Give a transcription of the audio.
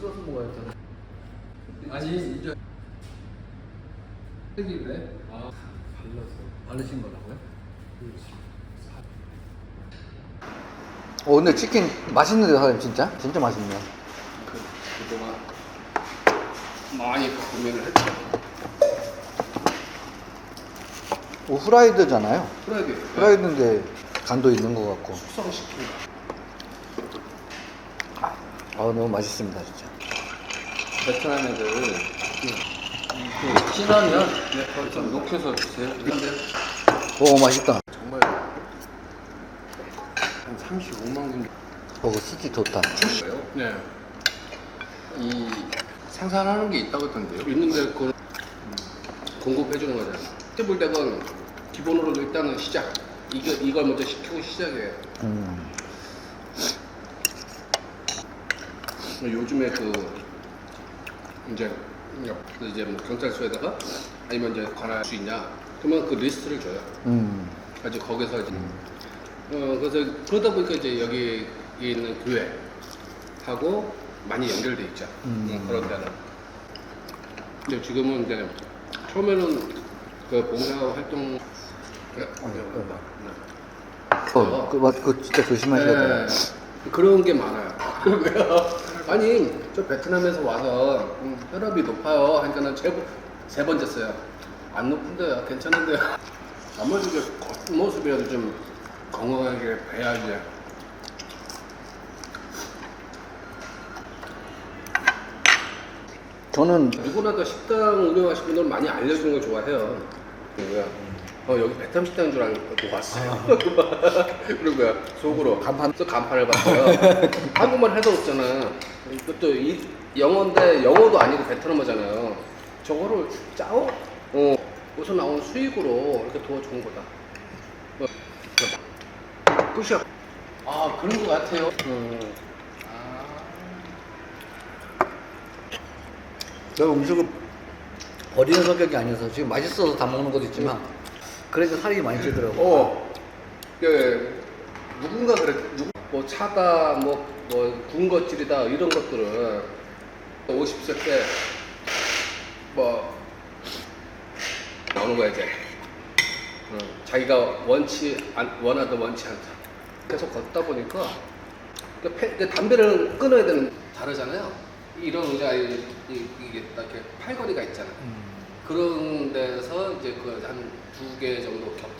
써서 먹어야잖아. 아니 이제 색인데 아 발라서. 바르신 거라고요? 어 근데 치킨 맛있는데 사장님 진짜? 진짜 맛있네요. 그, 그동안 많이 고민을 했죠. 오 후라이드잖아요. 프라이드 후라이드인데 간도 있는 것 같고. 숙성시킨 아 너무 맛있습니다 진짜. 베트남 애들 그 진하면 네, 좀 녹여서 주세요. 오 맛있다. 정말 한 35만 군어 스틱 좋다. 거예요. 네. 이 생산하는 게 있다고 했던데요. 있는데 그걸 공급해 주는 거잖아요. 테이블덱은 기본으로 일단은 시작. 이거 이걸 먼저 시키고 시작해요. 음. 요즘에 그 이제 그 이제 뭐 경찰서에다가 아니면 이제 관할 수 있냐 그러면 그 리스트를 줘요. 음. 아주 거기서 이제 어 그래서 그러다 보니까 이제 여기 있는 교회 하고 많이 연결돼 있죠. 음. 음, 그런 데는. 근데 지금은 이제 처음에는 그 봉사 활동 네. 어, 그, 맛- 그거 진짜 조심하셔야 돼요. 네, 그런 게 많아요. 아니, 저 베트남에서 와서 음, 혈압이 높아요. 하니까는 세, 세 번째 써요. 안 높은데요. 괜찮은데요. 아무래도 이제 겉모습이라도 좀 건강하게 배야지. 저는 누구나 다 식당 운영하시는 분들은 많이 알려주는 걸 좋아해요. 그거야. 어, 여기 베트남 식당인 줄 알고 왔어요. 그런 거야. 속으로. 간판. 또 간판을 봤어요. 한국말 해도 없잖아. 이것도 이 영어인데 영어도 아니고 베트남어잖아요. 저거를 짜오? 어. 여기서 나온 수익으로 이렇게 도와주는 거다. 어. 끝이야. 아, 그런 거 같아요. 음. 제가 음식을 버리는 성격이 아니어서 지금 맛있어서 다 먹는 것도 있지만 그래서 살이 많이 찌더라고. 어. 예. 누군가 그래. 누구, 뭐 차다, 뭐, 뭐, 군것질이다, 이런 것들은 50세 때, 뭐, 나오는 거야, 이제. 어, 자기가 원치, 안, 원하든 원치 않다. 계속 걷다 보니까, 그 폐, 그 담배를 끊어야 되는, 다르잖아요. 이런 의자, 이, 이게 딱 이렇게 팔걸이가 있잖아. 음. 그런 데서 이제 그 한 두 개 정도 겹쳐